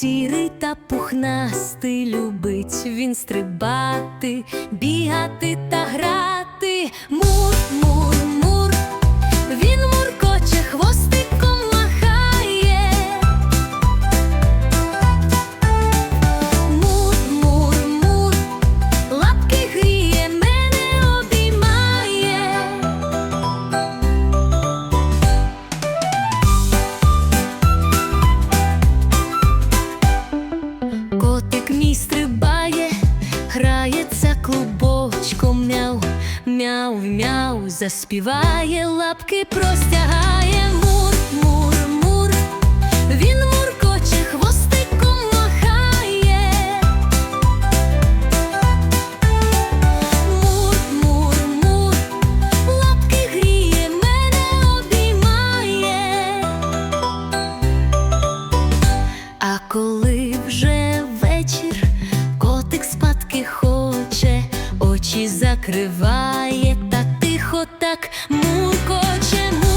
Сірий та пухнастий любить він стрибати, бігати та грати. Мур-мур мій стрибає, грається клубочком, мяу, мяу, мяу, заспіває, лапки простягає, очі закриває, та тихо так муркоче.